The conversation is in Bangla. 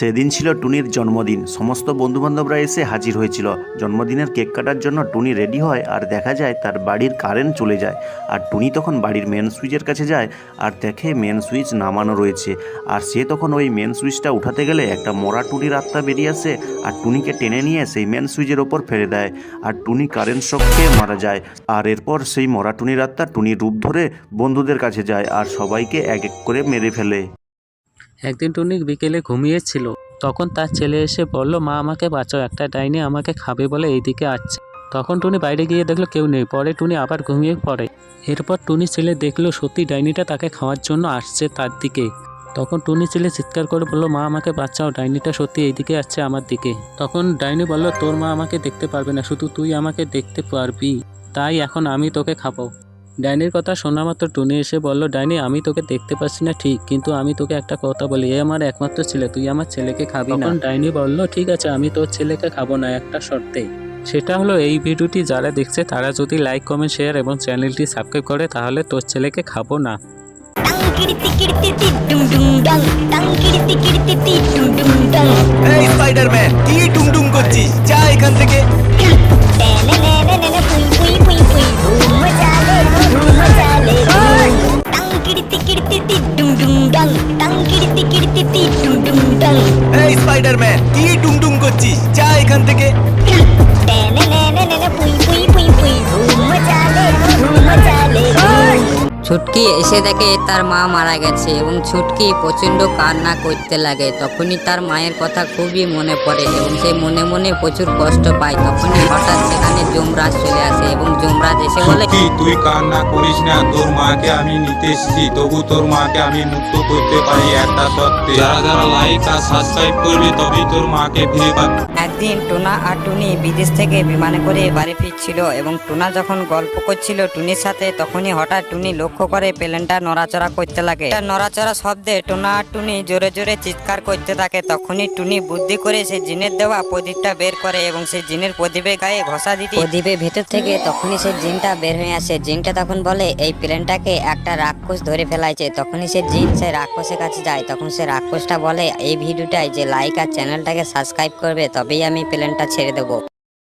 সেদিন ছিল টুনির জন্মদিন। সমস্ত বন্ধুবান্ধবরা এসে হাজির হয়েছিল। জন্মদিনের কেক কাটার জন্য টুনি রেডি হয় আর দেখা যায় তার বাড়ির কারেন্ট চলে যায়। আর টুনি তখন বাড়ির মেন সুইচের কাছে যায় আর দেখে মেন সুইচ নামানো রয়েছে। আর সে তখন ওই মেন সুইচটা উঠাতে গেলে একটা মরা টুনির আত্মা বেরিয়ে আসে আর টুনিকে টেনে নিয়ে সেই মেন সুইচের ওপর ফেলে দেয়। আর টুনি কারেন্ট শক খেয়ে মারা যায়। আর এরপর সেই মরা টুনির আত্মা টুনির রূপ ধরে বন্ধুদের কাছে যায় আর সবাইকে এক এক করে মেরে ফেলে। একদিন টুনি বিকেলে ঘুমিয়েছিল। তখন তার ছেলে এসে বলল, মা আমাকে বাঁচাও, একটা ডাইনি আমাকে খাবে বলে এইদিকে আসছে। তখন টুনি বাইরে গিয়ে দেখল, কেউ নেই। পরে টুনি আবার ঘুমিয়ে পড়ে। এরপর টুনি ছেলে দেখল, সত্যি ডাইনিটা তাকে খাওয়ার জন্য আসছে তার দিকে। তখন টুনি ছেলে চিৎকার করে বলল, মা আমাকে বাঁচাও, ডাইনিটা সত্যি এইদিকে আসছে আমার দিকে। তখন ডাইনি বলল, তোর মা আমাকে দেখতে পারবে না, শুধু তুই আমাকে দেখতে পারবি। তাই এখন আমি তোকে খাব। ডাইনির কথা শোনা মাত্র টুনি এসে বলল ডাইনি আমি তোকে দেখতে পাচ্ছি না ঠিক কিন্তু আমি তোকে একটা কথা বলি এ আমার একমাত্র ছেলে তুই আমার ছেলেকে খাবি না। ডাইনি বলল ঠিক আছে আমি তোর ছেলেকে খাব না একটা শর্তে। সেটা হলো এই ভিডিওটি যারা দেখছে তারা যদি লাইক কমেন্ট শেয়ার এবং চ্যানেলটি সাবস্ক্রাইব করে তাহলে তোর ছেলেকে খাব না। এই স্পাইডারম্যান কি এই স্পাইডারম্যান কি টুংটুং করছিস যা এখান থেকে ছুটকি এসে দেখে তার মা মারা গেছে এবং ছুটকি প্রচণ্ড কান্না করতে লাগে। তখনই তার মায়ের কথা খুবই মনে পড়ে এবং সে মনে মনে প্রচুর কষ্ট পায়। তখনই হঠাৎ সেখানে যমরাজ চলে আসে এবং যমরাজ এসে বলে সত্যি তুই কান্না করিস না তোর মাকে আমি নিতে এসেছি তবু তোর মাকে আমি মুক্ত করতে পারি একটা সত্যি। যারা যারা লাইক আর সাবস্ক্রাইব করবে তবেই তোর মাকে ফিরে পাবি। একদিন টোনা আর টুনি বিদেশ থেকে বিমানে করে বাড়ি ফিরছিল এবং টুনা যখন গল্প করছিল টুনির সাথে তখনই হঠাৎ টুনি লক্ষ্য করে প্লেনটা নড়াচড়া করতে লাগে। নড়াচড়া শব্দে টোনা টুনি জোরে জোরে চিৎকার করতে থাকে। তখনই টুনি বুদ্ধি করে সে জিনের দেওয়া প্রদীপটা বের করে এবং সেই জিনের প্রদীপের গায়ে ঘষা দিতে প্রদীপের ভেতর থেকে তখনই সেই জিনটা বের হয়ে আসে। জিনটা তখন বলে, এই প্লেনটাকে একটা রাক্ষস ধরে ফেলাইছে। তখনই সে জিন সে রাক্ষসের কাছে যায়। তখন সে রাক্ষসটা বলে, এই ভিডিওটায় যে লাইক আর চ্যানেলটাকে সাবস্ক্রাইব করবে, তবেই আমি প্লেনটা ছেড়ে দেবো।